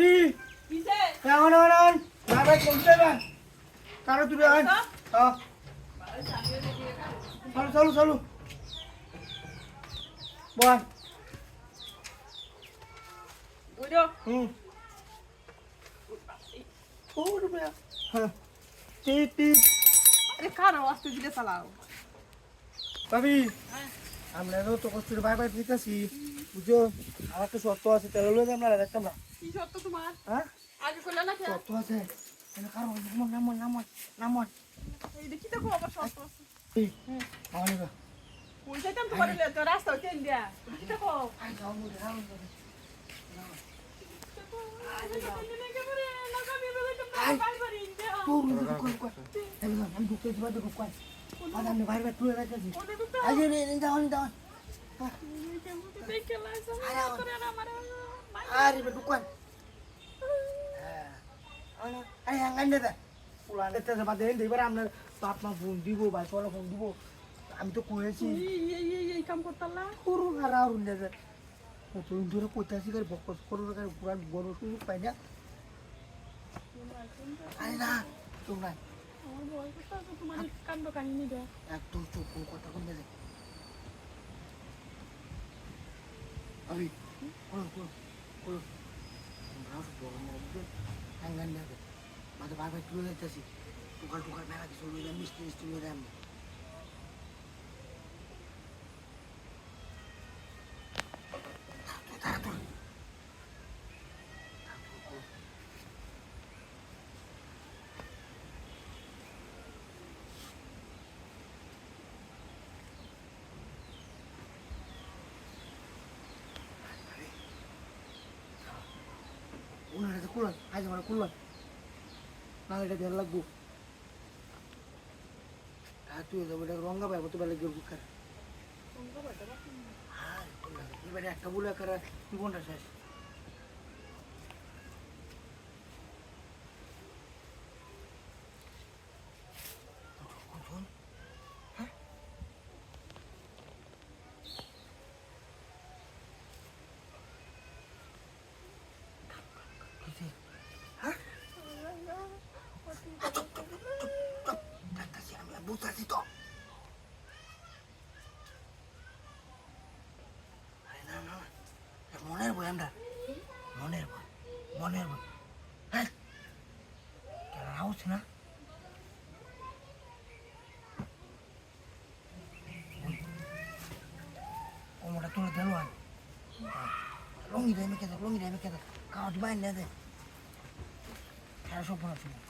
ভাবি এখন এখন না ভাই কারও তুলে আন হ্যাঁ চলো। চলো চলো বল। হুম। ও রুপিয়া হ্যাঁ। টিপ টিপ আরে কারও আস্তে ধীরে চালাও? ভাবি আমরা তো কষ্ট বাই বাই দিতেছি বুঝছ? আমার একটা শর্ত আছে তেল লয়ে আমরা দেখতাম না। কি সত্য তোমার? হ্যাঁ? আগে করলে না শর্ত আছে। এনে কারও নামন নামন নামন নামন। এই দেখি দেখো আবার সত্য আছে। আমার নিবা কই যাইতাম তোমার তো রাস্তা চেন দিয়া দেখি দেখো। আই যাও মুরে? নামন যাবে তোর কোন কোন একদম আমি ঢুকতে দিবা দেখো কোন আজ আমি বাইরে বাইরে তুলে রাখতেছি। আজ রে রে দাও দাও আরে বেটু কোন আরে হাঙ্গান দে দে পুলান দেখতে বাদে এবার আপনার বাপ মা ফোন দিব ভাই তোরা ফোন দিব আমি তো কয়েছি করু খারা আর উন্ডে দে কতদিন ধরে কইতাছি করে বকস করু করে পুরান বড় সুযোগ পাই না আরে না দেয় একদম চুপ কোনো কথা কমবে দে আমি করো করো করো আমরা বড় মধ্যে হাঙ্গান দে মাঝে বারবার তুলে যাইতেছি টুকার টুকার মেলা কিছু লই যাম মিষ্টি মিষ্টি লই যাম তাড়াতাড়ি ওনার হাতে কুলান আজ আমার কুলান না এটা দেড় লাগবো। আর তুই যাব এটা রঙ্গা পাইবো তো বেলা গিয়ে বুকার হ্যাঁ একটা বলে কারা জীবনটা শেষ। ডাক্তারছি আমি আরে না না মনের বই আমরা মনের বই মনের বই হ্যাঁ কেন হচ্ছে না কোমরটা তুলে দিল আর লঙ্গি দেয় মেখে দেয় লঙ্গি দেয় মেখে দেয় কাগজ বাইন দেয় খেলা সব ছিল